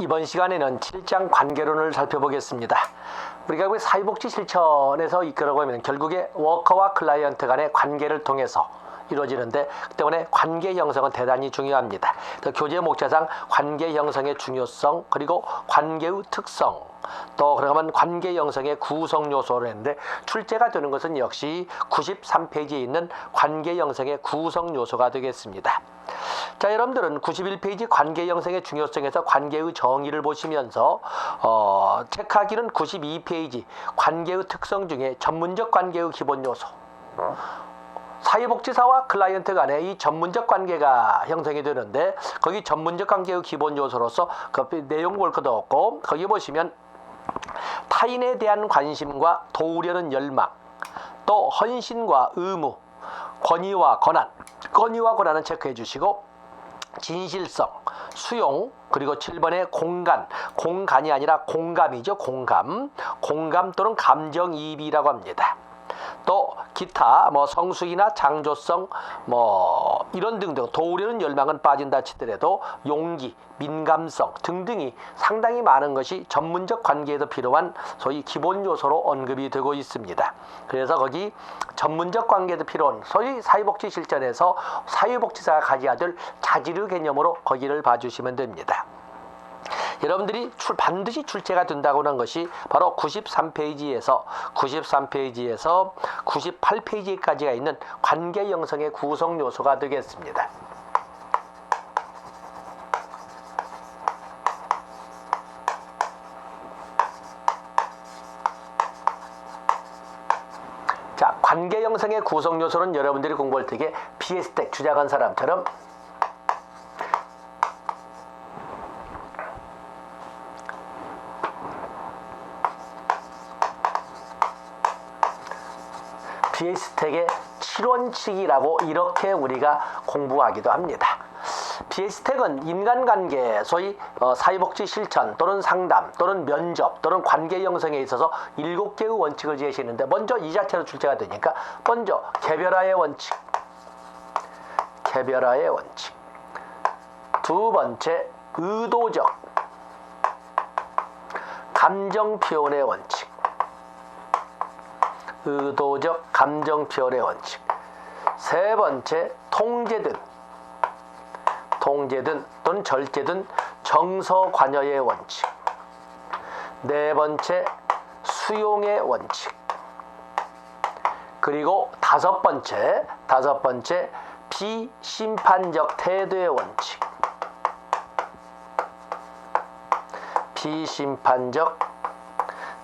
이번 시간에는 7장 관계론을 살펴보겠습니다. 우리가 왜 사회복지 실천에서 이끌어고 하면 결국에 워커와 클라이언트 간의 관계를 통해서 이루어지는데 그 때문에 관계 형성은 대단히 중요합니다. 또 교재 목차상 관계 형성의 중요성 그리고 관계의 특성 또 그러면 관계 형성의 구성 요소를 했는데 출제가 되는 것은 역시 93페이지에 있는 관계 형성의 구성 요소가 되겠습니다. 자, 여러분들은 91페이지 관계 형성의 중요성에서 관계의 정의를 보시면서 어, 체크하기는 92페이지 관계의 특성 중에 전문적 관계의 기본 요소 사회복지사와 클라이언트 간의 이 전문적 관계가 형성이 되는데 거기 전문적 관계의 기본 요소로서 그 내용 볼 것도 없고 거기 보시면 타인에 대한 관심과 도우려는 열망 또 헌신과 의무 권위와 권한 권위와 권한은 체크해 주시고 진실성, 수용, 그리고 7번의 공간, 공간이 아니라 공감이죠. 공감, 공감 또는 감정이입이라고 합니다. 또 기타 뭐 성숙이나 장조성 뭐 이런 등등 도우려는 열망은 빠진다 치더라도 용기, 민감성 등등이 상당히 많은 것이 전문적 관계에도 필요한 소위 기본 요소로 언급이 되고 있습니다. 그래서 거기 전문적 관계도 필요한 소위 사회복지 실전에서 사회복지사가 가져야 될 자질의 개념으로 거기를 봐주시면 됩니다. 여러분들이 출, 반드시 출제가 된다고 하는 것이 바로 93페이지에서 93페이지에서 98페이지까지가 있는 관계 형성의 구성 요소가 되겠습니다. 자, 관계 형성의 구성 요소는 여러분들이 공부할 때에 BS텍 주작한 사람처럼 비에스텍의 7원칙이라고 이렇게 우리가 공부하기도 합니다. 비에스텍은 인간관계, 소위 어, 사회복지 실천 또는 상담 또는 면접 또는 관계 형성에 있어서 일곱 개의 원칙을 제시했는데 먼저 이 자체로 출제가 되니까 먼저 개별화의 원칙, 개별화의 원칙. 두 번째 의도적 감정 표현의 원칙. 의도적 감정 표현의 원칙. 세 번째, 통제든, 통제든 또는 절제든 정서 관여의 원칙. 네 번째, 수용의 원칙. 그리고 다섯 번째, 다섯 번째, 비심판적 태도의 원칙. 비심판적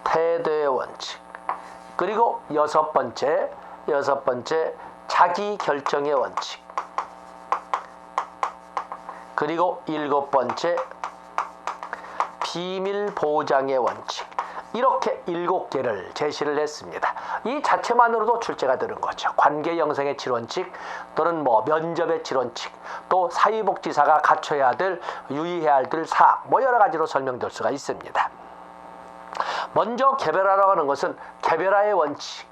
태도의 원칙. 그리고 여섯 번째, 여섯 번째 자기 결정의 원칙. 그리고 일곱 번째 비밀 보장의 원칙. 이렇게 일곱 개를 제시를 했습니다. 이 자체만으로도 출제가 되는 거죠. 관계 형성의 7원칙 또는 뭐 면접의 7원칙 또 사회복지사가 갖춰야 될 유의해야 할 사항 뭐 여러 가지로 설명될 수가 있습니다. 먼저 개별화라고 하는 것은 개별화의 원칙.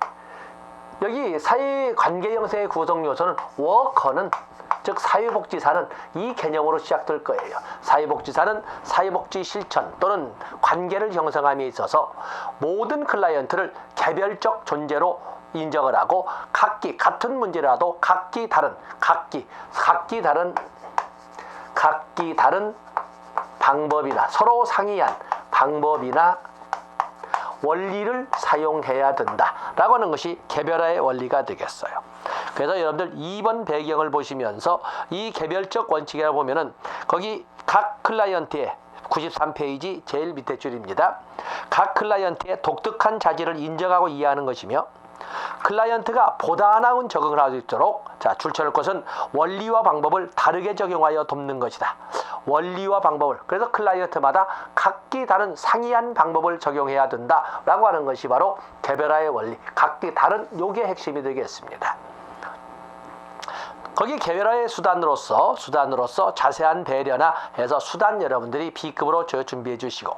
여기 사회 관계 형성의 구성 요소는 워커는 즉 사회복지사는 이 개념으로 시작될 거예요. 사회복지사는 사회복지 실천 또는 관계를 형성함에 있어서 모든 클라이언트를 개별적 존재로 인정을 하고 각기 같은 문제라도 각기 다른 각기 각기 다른 각기 다른 방법이나 서로 상이한 방법이나 원리를 사용해야 된다라고 하는 것이 개별화의 원리가 되겠어요. 그래서 여러분들 2번 배경을 보시면서 이 개별적 원칙이라 보면은 거기 각 클라이언트의 93페이지 제일 밑에 줄입니다. 각 클라이언트의 독특한 자질을 인정하고 이해하는 것이며 클라이언트가 보다 나은 적응을 할 수 있도록 자 출처할 것은 원리와 방법을 다르게 적용하여 돕는 것이다. 원리와 방법을 그래서 클라이언트마다 각기 다른 상이한 방법을 적용해야 된다라고 하는 것이 바로 개별화의 원리 각기 다른 요게 핵심이 되겠습니다. 거기 개별화의 수단으로서 수단으로서 자세한 배려나 해서 수단 여러분들이 B급으로 저 준비해 주시고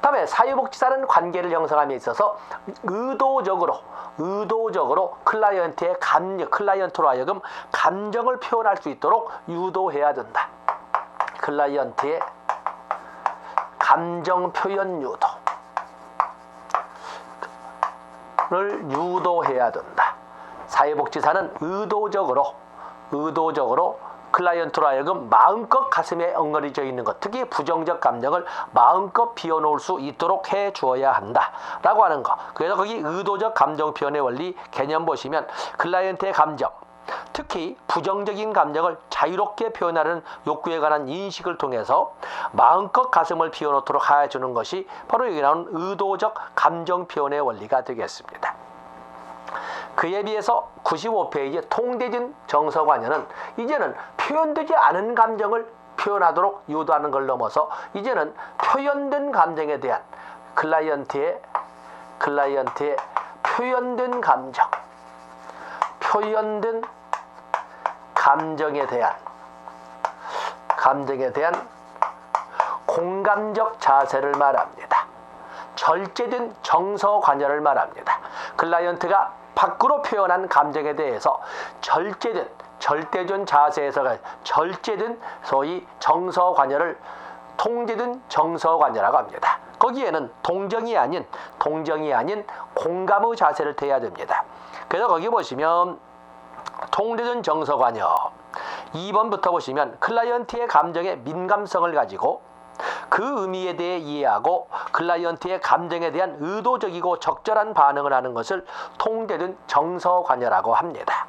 다음에 사회복지사는 관계를 형성함에 있어서 의도적으로 의도적으로 클라이언트의 감정 클라이언트로 하여금 감정을 표현할 수 있도록 유도해야 된다. 클라이언트의 감정 표현 유도. 를 유도해야 된다. 사회복지사는 의도적으로 의도적으로 클라이언트로 하여금 마음껏 가슴에 엉거리져 있는 것, 특히 부정적 감정을 마음껏 비워놓을 수 있도록 해 주어야 한다라고 하는 거. 그래서 거기 의도적 감정 표현의 원리 개념 보시면 클라이언트의 감정, 특히 부정적인 감정을 자유롭게 표현하는 욕구에 관한 인식을 통해서 마음껏 가슴을 비워놓도록 해주는 것이 바로 여기 나오는 의도적 감정 표현의 원리가 되겠습니다. 그에 비해서 95페이지 통대진 정서관여는 이제는 표현되지 않은 감정을 표현하도록 유도하는 걸 넘어서 이제는 표현된 감정에 대한 클라이언트의 클라이언트의 표현된 감정 표현된 감정에 대한 감정에 대한 공감적 자세를 말합니다. 절제된 정서 관여를 말합니다. 클라이언트가 밖으로 표현한 감정에 대해서 절제된 절대적 자세에서 절제된 소위 정서 관여를 통제된 정서 관여라고 합니다. 거기에는 동정이 아닌 동정이 아닌 공감의 자세를 대해야 됩니다. 그래서 거기 보시면 통제된 정서 관여 2번부터 보시면 클라이언트의 감정에 민감성을 가지고 그 의미에 대해 이해하고 클라이언트의 감정에 대한 의도적이고 적절한 반응을 하는 것을 통제된 정서관여라고 합니다.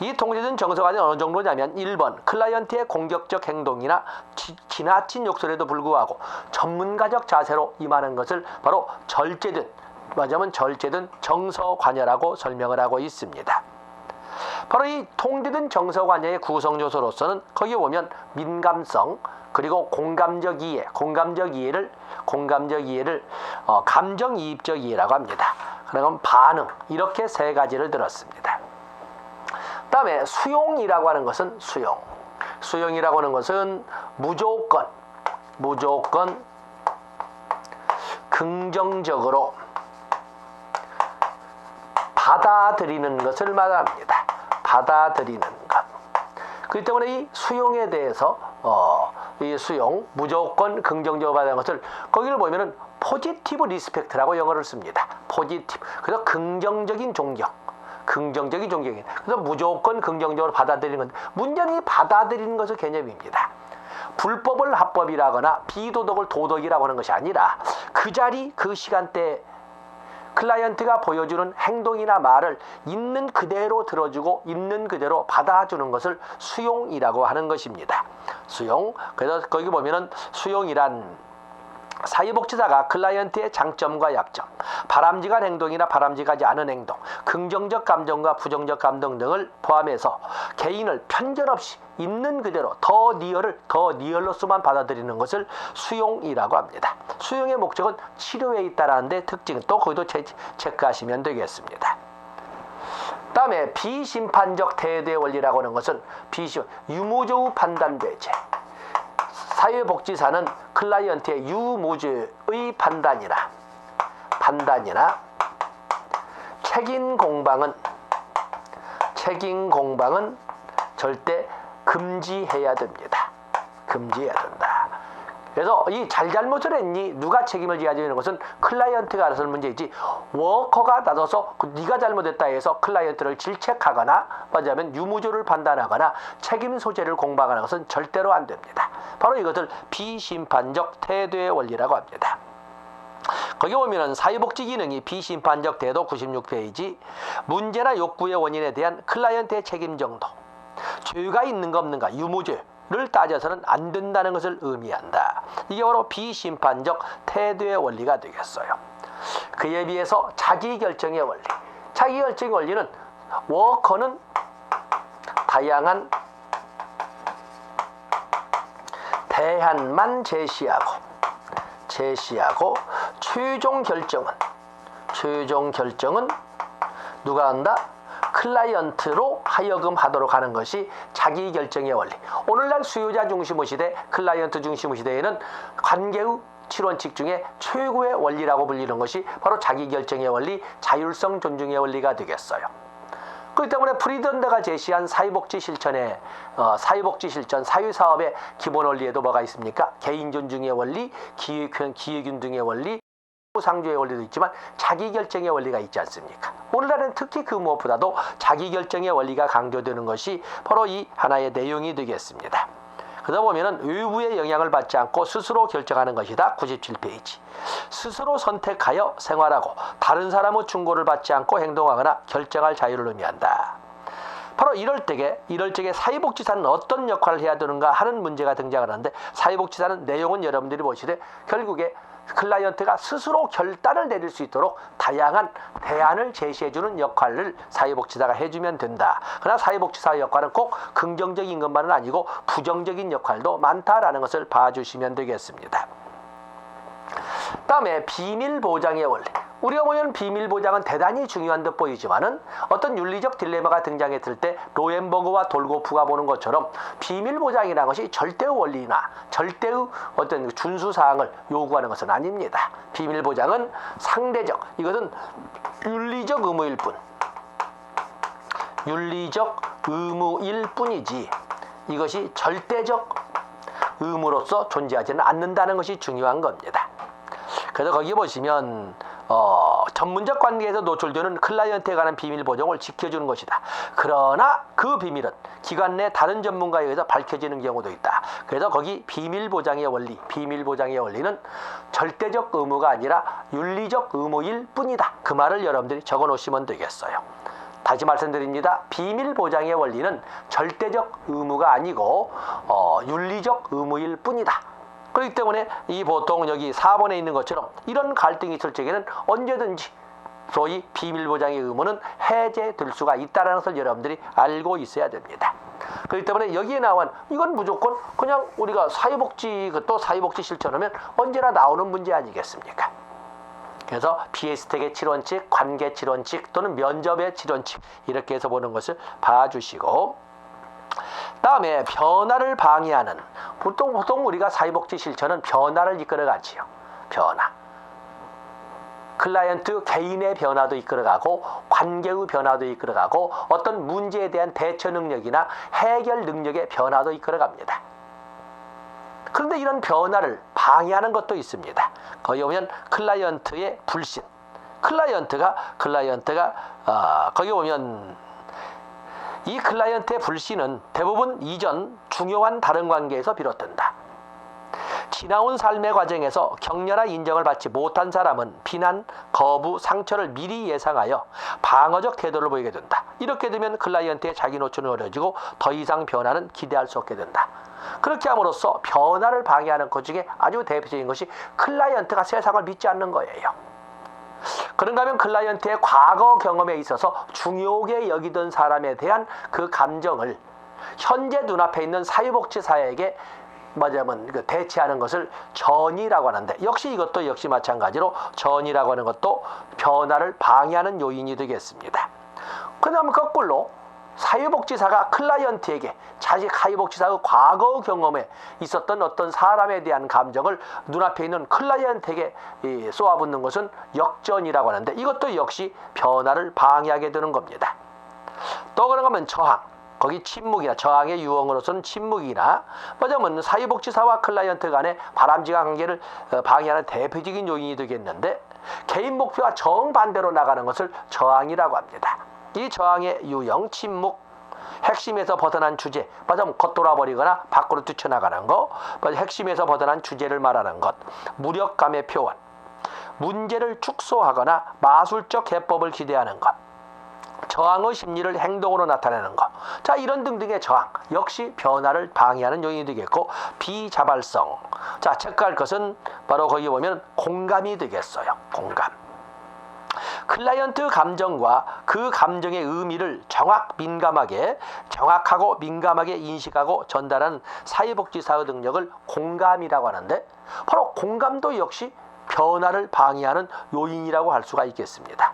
이 통제된 정서관여는 어느 정도냐면 1번 클라이언트의 공격적 행동이나 지, 지나친 욕설에도 불구하고 전문가적 자세로 임하는 것을 바로 절제된 맞으면 절제된 정서관여라고 설명을 하고 있습니다. 바로 이 통제된 정서관여의 구성 요소로서는 거기 보면 민감성 그리고 공감적 이해, 공감적 이해를 공감적 이해를 어, 감정이입적 이해라고 합니다. 그러면 반응 이렇게 세 가지를 들었습니다. 다음에 수용이라고 하는 것은 수용. 수용이라고 하는 것은 무조건 무조건 긍정적으로 받아들이는 것을 말합니다. 받아들이는 것. 그렇기 때문에 이 수용에 대해서 어, 이 수용 무조건 긍정적으로 받는 것을 거기를 보면은 포지티브 리스펙트라고 영어를 씁니다. 포지티브. 그래서 긍정적인 존경. 긍정적인 존경이. 그래서 무조건 긍정적으로 받아들이는 건 문제는 이 받아들이는 것의 개념입니다. 불법을 합법이라거나 비도덕을 도덕이라고 하는 것이 아니라 그 자리 그 시간대 클라이언트가 보여주는 행동이나 말을 있는 그대로 들어주고 있는 그대로 받아주는 것을 수용이라고 하는 것입니다. 수용. 그래서 거기 보면은 수용이란 사회복지사가 클라이언트의 장점과 약점, 바람직한 행동이나 바람직하지 않은 행동, 긍정적 감정과 부정적 감정 등을 포함해서 개인을 편견 없이 있는 그대로 더 리얼을 더 리얼로서만 받아들이는 것을 수용이라고 합니다. 수용의 목적은 치료에 있다라는데 특징 또 거기도 체, 체크하시면 되겠습니다. 다음에 비심판적 태도의 원리라고 하는 것은 비심 유무조의 판단 배제. 사회복지사는 클라이언트의 유무주의 판단이나 판단이나 책임 공방은 책임 공방은 절대 금지해야 됩니다. 금지해야 된다. 그래서 이 잘잘못을 했니 누가 책임을 져야 되는 것은 클라이언트가 알아서 할 문제이지 워커가 나서서 그 네가 잘못했다 해서 클라이언트를 질책하거나 맞으면 유무조를 판단하거나 책임 소재를 공방하는 것은 절대로 안 됩니다. 바로 이것을 비심판적 태도의 원리라고 합니다. 거기 보면은 사회복지 기능이 비심판적 태도 96페이지 문제나 욕구의 원인에 대한 클라이언트의 책임 정도 죄가 있는가 없는가 유무죄 를 따져서는 안 된다는 것을 의미한다. 이게 바로 비심판적 태도의 원리가 되겠어요. 그에 비해서 자기결정의 원리. 자기결정의 원리는 워커는 다양한 대안만 제시하고 제시하고 최종 결정은 최종 결정은 누가 한다? 클라이언트로 하여금 하도록 하는 것이 자기 결정의 원리. 오늘날 수요자 중심의 시대, 클라이언트 중심의 시대에는 관계의 칠원칙 중에 최고의 원리라고 불리는 것이 바로 자기 결정의 원리, 자율성 존중의 원리가 되겠어요. 그렇기 때문에 프리던더가 제시한 사회복지 실천의 어, 사회복지 실천 사회사업의 기본 원리에도 뭐가 있습니까? 개인 존중의 원리, 기획, 기획 균등의 원리, 상주의 원리도 있지만 자기결정의 원리가 있지 않습니까? 오늘날은 특히 그 무엇보다도 자기결정의 원리가 강조되는 것이 바로 이 하나의 내용이 되겠습니다. 그러다 보면은 외부의 영향을 받지 않고 스스로 결정하는 것이다. 97페이지. 스스로 선택하여 생활하고 다른 사람의 충고를 받지 않고 행동하거나 결정할 자유를 의미한다. 바로 이럴 때에 이럴 적에 사회복지사는 어떤 역할을 해야 되는가 하는 문제가 등장하는데 사회복지사는 내용은 여러분들이 보시되 결국에 클라이언트가 스스로 결단을 내릴 수 있도록 다양한 대안을 제시해주는 역할을 사회복지사가 해주면 된다. 그러나 사회복지사의 역할은 꼭 긍정적인 것만은 아니고 부정적인 역할도 많다라는 것을 봐주시면 되겠습니다. 다음에 비밀 보장의 원리. 우리가 보면 비밀 보장은 대단히 중요한 듯 보이지만은 어떤 윤리적 딜레마가 등장했을 때 로엔버그와 돌고프가 보는 것처럼 비밀 보장이라는 것이 절대의 원리나 절대의 어떤 준수 사항을 요구하는 것은 아닙니다. 비밀 보장은 상대적 이것은 윤리적 의무일 뿐. 윤리적 의무일 뿐이지 이것이 절대적 의무로서 존재하지는 않는다는 것이 중요한 겁니다. 그래서 거기 보시면 어, 전문적 관계에서 노출되는 클라이언트에 관한 비밀 보정을 지켜주는 것이다. 그러나 그 비밀은 기관 내 다른 전문가에 의해서 밝혀지는 경우도 있다. 그래서 거기 비밀 보장의 원리, 비밀 보장의 원리는 절대적 의무가 아니라 윤리적 의무일 뿐이다. 그 말을 여러분들이 적어 놓으시면 되겠어요. 다시 말씀드립니다. 비밀 보장의 원리는 절대적 의무가 아니고 어, 윤리적 의무일 뿐이다. 그렇기 때문에 이 보통 여기 4번에 있는 것처럼 이런 갈등이 있을 적에는 언제든지 소위 비밀 보장의 의무는 해제될 수가 있다는 것을 여러분들이 알고 있어야 됩니다. 그렇기 때문에 여기에 나온 이건 무조건 그냥 우리가 사회복지 또 사회복지 실천하면 언제나 나오는 문제 아니겠습니까? 그래서 비에스텍의 7원칙, 관계 7원칙 또는 면접의 7원칙 이렇게 해서 보는 것을 봐주시고 다음에 변화를 방해하는 보통 보통 우리가 사회복지 실천은 변화를 이끌어가지요. 변화. 클라이언트 개인의 변화도 이끌어가고 관계의 변화도 이끌어가고 어떤 문제에 대한 대처 능력이나 해결 능력의 변화도 이끌어갑니다. 그런데 이런 변화를 방해하는 것도 있습니다. 거기 보면 클라이언트의 불신. 클라이언트가 클라이언트가 어, 거기 보면 이 클라이언트의 불신은 대부분 이전 중요한 다른 관계에서 비롯된다. 지나온 삶의 과정에서 격려나 인정을 받지 못한 사람은 비난, 거부, 상처를 미리 예상하여 방어적 태도를 보이게 된다. 이렇게 되면 클라이언트의 자기 노출은 어려지고 더 이상 변화는 기대할 수 없게 된다. 그렇게 함으로써 변화를 방해하는 것 중에 아주 대표적인 것이 클라이언트가 세상을 믿지 않는 거예요. 그런가 하면 클라이언트의 과거 경험에 있어서 중요하게 여기던 사람에 대한 그 감정을 현재 눈앞에 있는 사회복지사에게 뭐냐면 그 대체하는 것을 전이라고 하는데 역시 이것도 역시 마찬가지로 전이라고 하는 것도 변화를 방해하는 요인이 되겠습니다. 그 다음 거꾸로 사회복지사가 클라이언트에게 자식 사회복지사의 과거 경험에 있었던 어떤 사람에 대한 감정을 눈앞에 있는 클라이언트에게 쏘아붙는 것은 역전이라고 하는데 이것도 역시 변화를 방해하게 되는 겁니다. 또 그런가 하면 저항. 거기 침묵이나 저항의 유형으로서는 침묵이나 뭐냐면 사회복지사와 클라이언트 간의 바람직한 관계를 어, 방해하는 대표적인 요인이 되겠는데 개인 목표와 정반대로 나가는 것을 저항이라고 합니다. 이 저항의 유형, 침묵, 핵심에서 벗어난 주제, 맞아면 겉돌아 버리거나 밖으로 뛰쳐나가는 것, 핵심에서 벗어난 주제를 말하는 것, 무력감의 표현, 문제를 축소하거나 마술적 해법을 기대하는 것, 저항의 심리를 행동으로 나타내는 것. 자, 이런 등등의 저항. 역시 변화를 방해하는 요인이 되겠고, 비자발성. 자, 체크할 것은 바로 거기 보면 공감이 되겠어요. 공감. 클라이언트 감정과 그 감정의 의미를 정확 민감하게 정확하고 민감하게 인식하고 전달하는 사회복지사의 능력을 공감이라고 하는데 바로 공감도 역시 변화를 방해하는 요인이라고 할 수가 있겠습니다.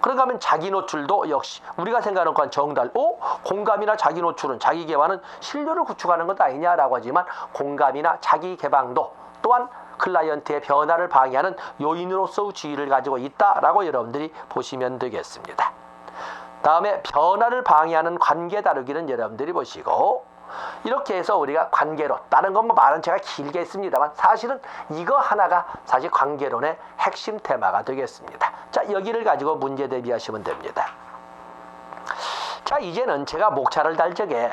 그런가 하면 자기 노출도 역시 우리가 생각하는 건 정달, 오 공감이나 자기 노출은 자기 개발은 신뢰를 구축하는 것 아니냐라고 하지만 공감이나 자기 개방도 또한 클라이언트의 변화를 방해하는 요인으로서 지위를 가지고 있다라고 여러분들이 보시면 되겠습니다. 다음에 변화를 방해하는 관계 다루기는 여러분들이 보시고 이렇게 해서 우리가 관계론 다른 건 뭐 말은 제가 길게 했습니다만 사실은 이거 하나가 사실 관계론의 핵심 테마가 되겠습니다. 자 여기를 가지고 문제 대비하시면 됩니다. 자 이제는 제가 목차를 달 적에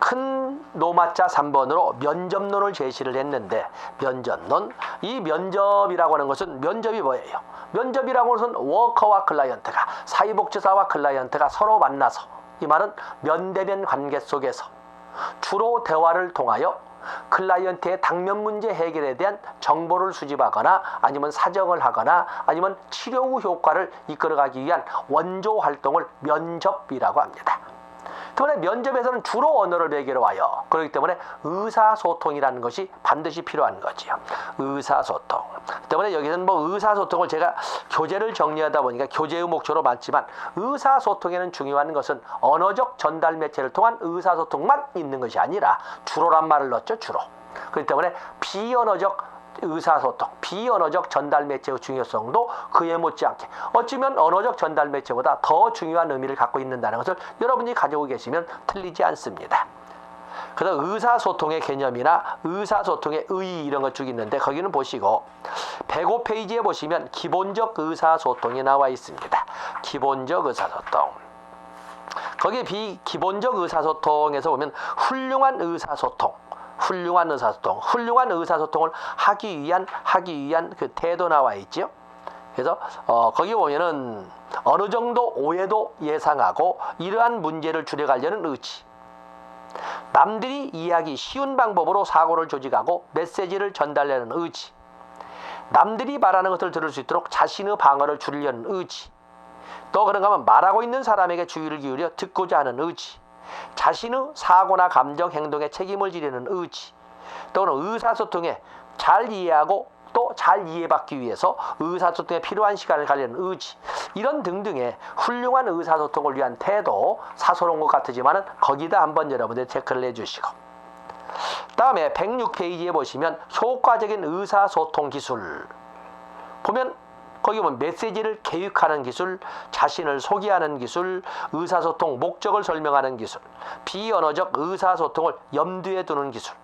큰 노마자 3번으로 면접론을 제시를 했는데 면접론 이 면접이라고 하는 것은 면접이 뭐예요? 면접이라고 하는 것은 워커와 클라이언트가 사회복지사와 클라이언트가 서로 만나서 이 말은 면대면 관계 속에서 주로 대화를 통하여 클라이언트의 당면 문제 해결에 대한 정보를 수집하거나 아니면 사정을 하거나 아니면 치료 후 효과를 이끌어가기 위한 원조 활동을 면접이라고 합니다. 때문에 면접에서는 주로 언어를 매개로 와요. 그렇기 때문에 의사소통이라는 것이 반드시 필요한 거지요. 의사소통. 때문에 여기서는 뭐 의사소통을 제가 교재를 정리하다 보니까 교재의 목표로 많지만 의사소통에는 중요한 것은 언어적 전달 매체를 통한 의사소통만 있는 것이 아니라 주로란 말을 넣었죠. 주로. 그렇기 때문에 비언어적 의사소통, 비언어적 전달 매체의 중요성도 그에 못지않게 어쩌면 언어적 전달 매체보다 더 중요한 의미를 갖고 있는다는 것을 여러분이 가지고 계시면 틀리지 않습니다. 그래서 의사소통의 개념이나 의사소통의 의 이런 것 쭉 있는데 거기는 보시고 105페이지에 보시면 기본적 의사소통이 나와 있습니다. 기본적 의사소통. 거기 비 기본적 의사소통에서 보면 훌륭한 의사소통, 훌륭한 의사소통, 훌륭한 의사소통을 하기 위한 하기 위한 그 태도 나와 있죠. 그래서 어, 거기 보면은 어느 정도 오해도 예상하고 이러한 문제를 줄여가려는 의지. 남들이 이해하기 쉬운 방법으로 사고를 조직하고 메시지를 전달하려는 의지. 남들이 말하는 것을 들을 수 있도록 자신의 방어를 줄이려는 의지. 또 그런가 하면 말하고 있는 사람에게 주의를 기울여 듣고자 하는 의지. 자신의 사고나 감정, 행동에 책임을 지려는 의지. 또는 의사소통에 잘 이해하고 또 잘 이해받기 위해서 의사소통에 필요한 시간을 가려는 의지 이런 등등의 훌륭한 의사소통을 위한 태도 사소로운 것 같으지만은 거기다 한번 여러분들 체크를 해주시고 다음에 106페이지에 보시면 효과적인 의사소통 기술 보면 거기 보면 메시지를 계획하는 기술, 자신을 소개하는 기술, 의사소통 목적을 설명하는 기술, 비언어적 의사소통을 염두에 두는 기술,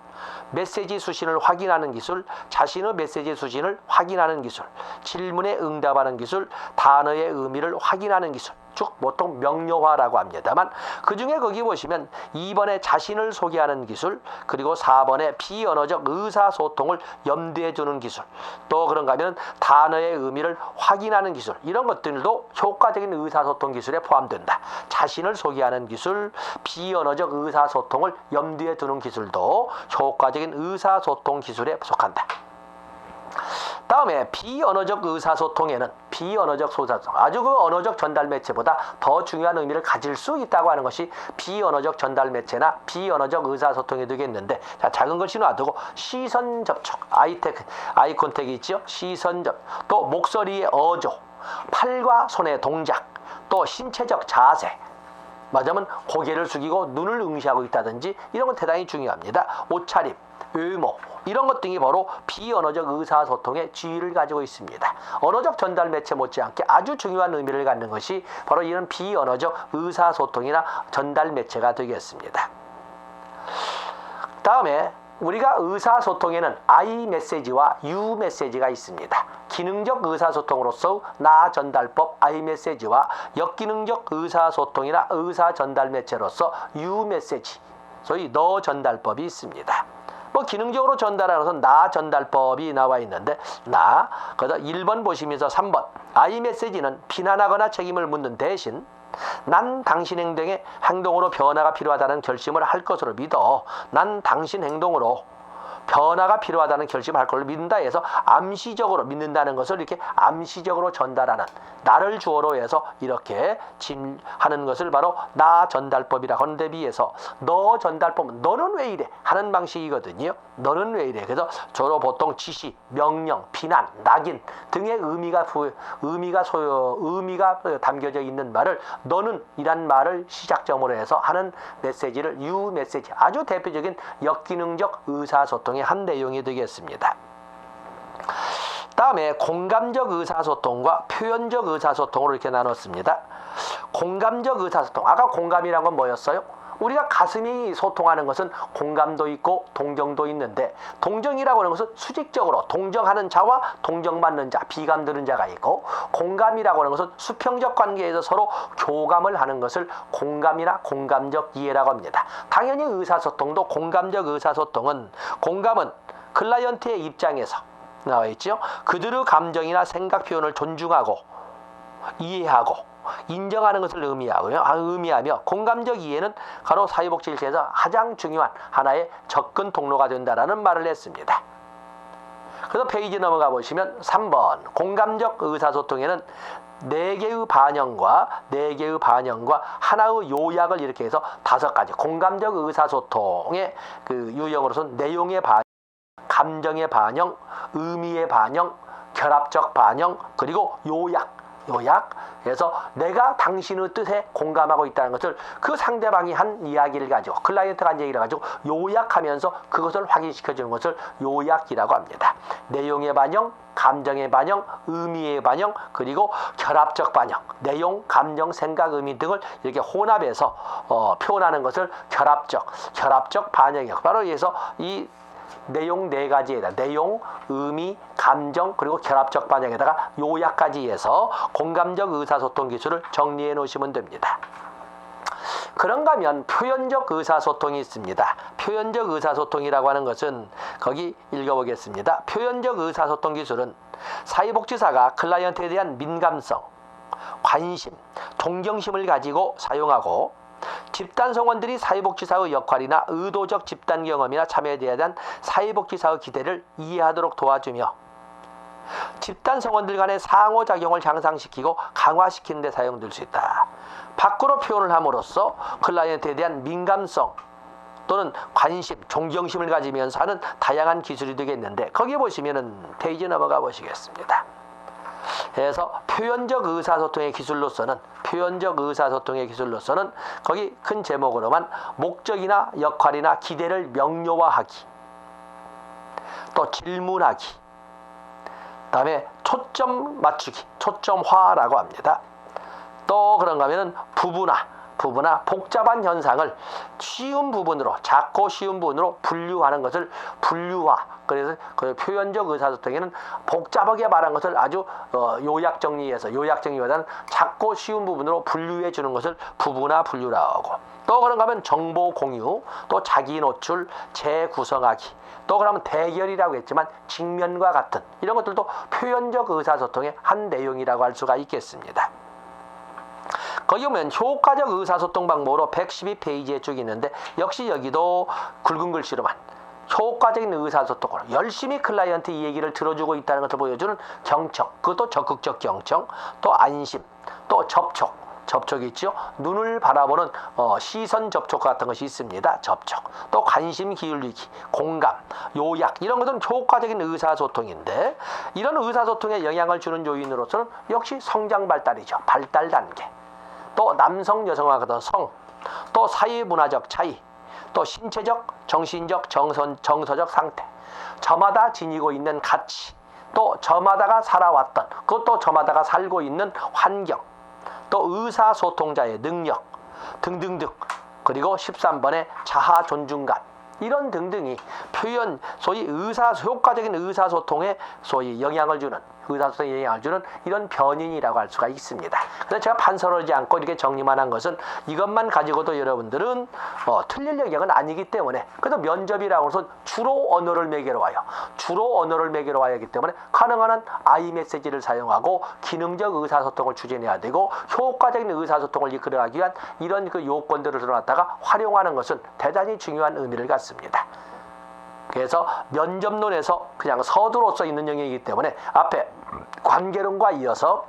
메시지 수신을 확인하는 기술, 자신의 메시지 수신을 확인하는 기술, 질문에 응답하는 기술, 단어의 의미를 확인하는 기술. 쭉 보통 명료화라고 합니다만 그 중에 거기 보시면 2번에 자신을 소개하는 기술 그리고 4번에 비언어적 의사소통을 염두에 두는 기술 또 그런가 하면 단어의 의미를 확인하는 기술 이런 것들도 효과적인 의사소통 기술에 포함된다. 자신을 소개하는 기술 비언어적 의사소통을 염두에 두는 기술도 효과적인 의사소통 기술에 속한다. 다음에 비언어적 의사소통에는 비언어적 소사소통 아주 그 언어적 전달 매체보다 더 중요한 의미를 가질 수 있다고 하는 것이 비언어적 전달 매체나 비언어적 의사소통이 되겠는데 자 작은 걸 신호놔두고 시선 접촉 아이텍 아이 컨택이 있죠? 시선 접또 목소리의 어조 팔과 손의 동작 또 신체적 자세 맞으면 고개를 숙이고 눈을 응시하고 있다든지 이런 건 대단히 중요합니다. 옷차림, 외모 이런 것 등이 바로 비언어적 의사소통의 지위를 가지고 있습니다. 언어적 전달 매체 못지않게 아주 중요한 의미를 갖는 것이 바로 이런 비언어적 의사소통이나 전달 매체가 되겠습니다. 다음에 우리가 의사소통에는 I 메시지와 U 메시지가 있습니다. 기능적 의사소통으로서 나 전달법 I 메시지와 역기능적 의사소통이나 의사 전달 매체로서 U 메시지, 소위 너 전달법이 있습니다. 뭐 기능적으로 전달하는 것은 나 전달법이 나와 있는데 나 그래서 1번 보시면서 3번 I 메시지는 비난하거나 책임을 묻는 대신 난 당신 행동에 행동으로 변화가 필요하다는 결심을 할 것으로 믿어. 난 당신 행동으로 변화가 필요하다는 결심을 할 걸로 믿는다 해서 암시적으로 믿는다는 것을 이렇게 암시적으로 전달하는 나를 주어로 해서 이렇게 짐 하는 것을 바로 나 전달법이라 하는 데 비해서 너 전달법은 너는 왜 이래 하는 방식이거든요. 너는 왜 이래. 그래서 주로 보통 지시, 명령, 비난, 낙인 등의 의미가 부, 의미가 소요 의미가 담겨져 있는 말을 너는 이란 말을 시작점으로 해서 하는 메시지를 유 메시지 아주 대표적인 역기능적 의사소통 의 한 내용이 되겠습니다. 다음에 공감적 의사소통과 표현적 의사소통으로 이렇게 나눴습니다. 공감적 의사소통. 아까 공감이란 건 뭐였어요? 우리가 가슴이 소통하는 것은 공감도 있고 동정도 있는데 동정이라고 하는 것은 수직적으로 동정하는 자와 동정받는 자, 비감 드는 자가 있고 공감이라고 하는 것은 수평적 관계에서 서로 교감을 하는 것을 공감이나 공감적 이해라고 합니다. 당연히 의사소통도 공감적 의사소통은 공감은 클라이언트의 입장에서 나와 있죠. 그들의 감정이나 생각 표현을 존중하고 이해하고 인정하는 것을 의미하고요. 아, 의미하며 공감적 이해는 가로 사회복지실에서 가장 중요한 하나의 접근 통로가 된다라는 말을 했습니다. 그래서 페이지 넘어가 보시면 3번 공감적 의사소통에는 네 개의 반영과 네 개의 반영과 하나의 요약을 이렇게 해서 다섯 가지 공감적 의사소통의 그 유형으로서는 내용의 반영, 감정의 반영, 의미의 반영, 결합적 반영, 그리고 요약, 요약. 그래서 내가 당신의 뜻에 공감하고 있다는 것을 그 상대방이 한 이야기를 가지고 클라이언트가 한 얘기를 가지고 요약하면서 그것을 확인시켜 주는 것을 요약이라고 합니다. 내용의 반영, 감정의 반영, 의미의 반영, 그리고 결합적 반영, 내용, 감정, 생각, 의미 등을 이렇게 혼합해서 어, 표현하는 것을 결합적, 결합적 반영이요. 바로 이에서 이 내용 네 가지에다 내용, 의미, 감정 그리고 결합적 반영에다가 요약까지 해서 공감적 의사소통 기술을 정리해 놓으시면 됩니다. 그런가 하면 표현적 의사소통이 있습니다. 표현적 의사소통이라고 하는 것은 거기 읽어보겠습니다. 표현적 의사소통 기술은 사회복지사가 클라이언트에 대한 민감성, 관심, 동경심을 가지고 사용하고 집단 성원들이 사회복지사의 역할이나 의도적 집단 경험이나 참여에 대한 사회복지사의 기대를 이해하도록 도와주며 집단 성원들 간의 상호작용을 향상시키고 강화시키는 데 사용될 수 있다. 밖으로 표현을 함으로써 클라이언트에 대한 민감성 또는 관심, 존경심을 가지면서 하는 다양한 기술이 되겠는데 거기 보시면은 페이지 넘어가 보시겠습니다. 그래서 표현적 의사소통의 기술로서는 표현적 의사소통의 기술로서는 거기 큰 제목으로만 목적이나 역할이나 기대를 명료화하기 또 질문하기 다음에 초점 맞추기 초점화라고 합니다. 또 그런가 하면은 부분화 부분화 복잡한 현상을 쉬운 부분으로 작고 쉬운 부분으로 분류하는 것을 분류화. 그래서 그 표현적 의사소통에는 복잡하게 말한 것을 아주 어, 요약 정리해서 요약 정리보다는 작고 쉬운 부분으로 분류해 주는 것을 부분화 분류라고. 또 그런가 하면 정보 공유 또 자기 노출 재구성하기. 또 그러면 대결이라고 했지만 직면과 같은 이런 것들도 표현적 의사소통의 한 내용이라고 할 수가 있겠습니다. 거기 보면 효과적 의사소통 방법으로 112페이지에 쭉 있는데 역시 여기도 굵은 글씨로만 효과적인 의사소통으로 열심히 클라이언트 이 얘기를 들어주고 있다는 것을 보여주는 경청 그것도 적극적 경청 또 안심 또 접촉 접촉이 있죠. 눈을 바라보는 어, 시선 접촉 같은 것이 있습니다. 접촉. 또 관심 기울이기, 공감, 요약 이런 것은 효과적인 의사소통인데 이런 의사소통에 영향을 주는 요인으로서는 역시 성장 발달이죠. 발달 단계. 또 남성 같은 성, 또 사회 문화적 차이, 또 신체적, 정신적, 정선, 정서적 상태, 저마다 지니고 있는 가치, 또 저마다가 살아왔던, 그것도 저마다가 살고 있는 환경, 또 의사소통자의 능력 등등등. 그리고 13번의 자아 존중감. 이런 등등이 표현 소위 의사 효과적인 의사소통에 소위 영향을 주는 의사소통에 영향을 주는 이런 변인이라고 할 수가 있습니다. 그래서 제가 판서하지 않고 이렇게 정리만 한 것은 이것만 가지고도 여러분들은 어, 틀릴 영역은 아니기 때문에 그래도 면접이라고 해서 주로 언어를 매개로 와요. 주로 언어를 매개로 하기 때문에 가능한 한 아이 메시지를 사용하고 기능적 의사소통을 추진해야 되고 효과적인 의사소통을 이끌어가기 위한 이런 그 요건들을 들어놨다가 활용하는 것은 대단히 중요한 의미를 갖습니다. 그래서 면접론에서 그냥 서두로서 있는 영역이기 때문에 앞에 관계론과 이어서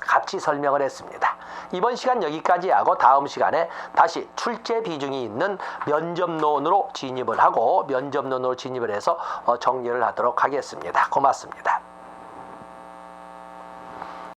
같이 설명을 했습니다. 이번 시간 여기까지 하고 다음 시간에 다시 출제 비중이 있는 면접론으로 진입을 하고 면접론으로 진입을 해서 어, 정리를 하도록 하겠습니다. 고맙습니다.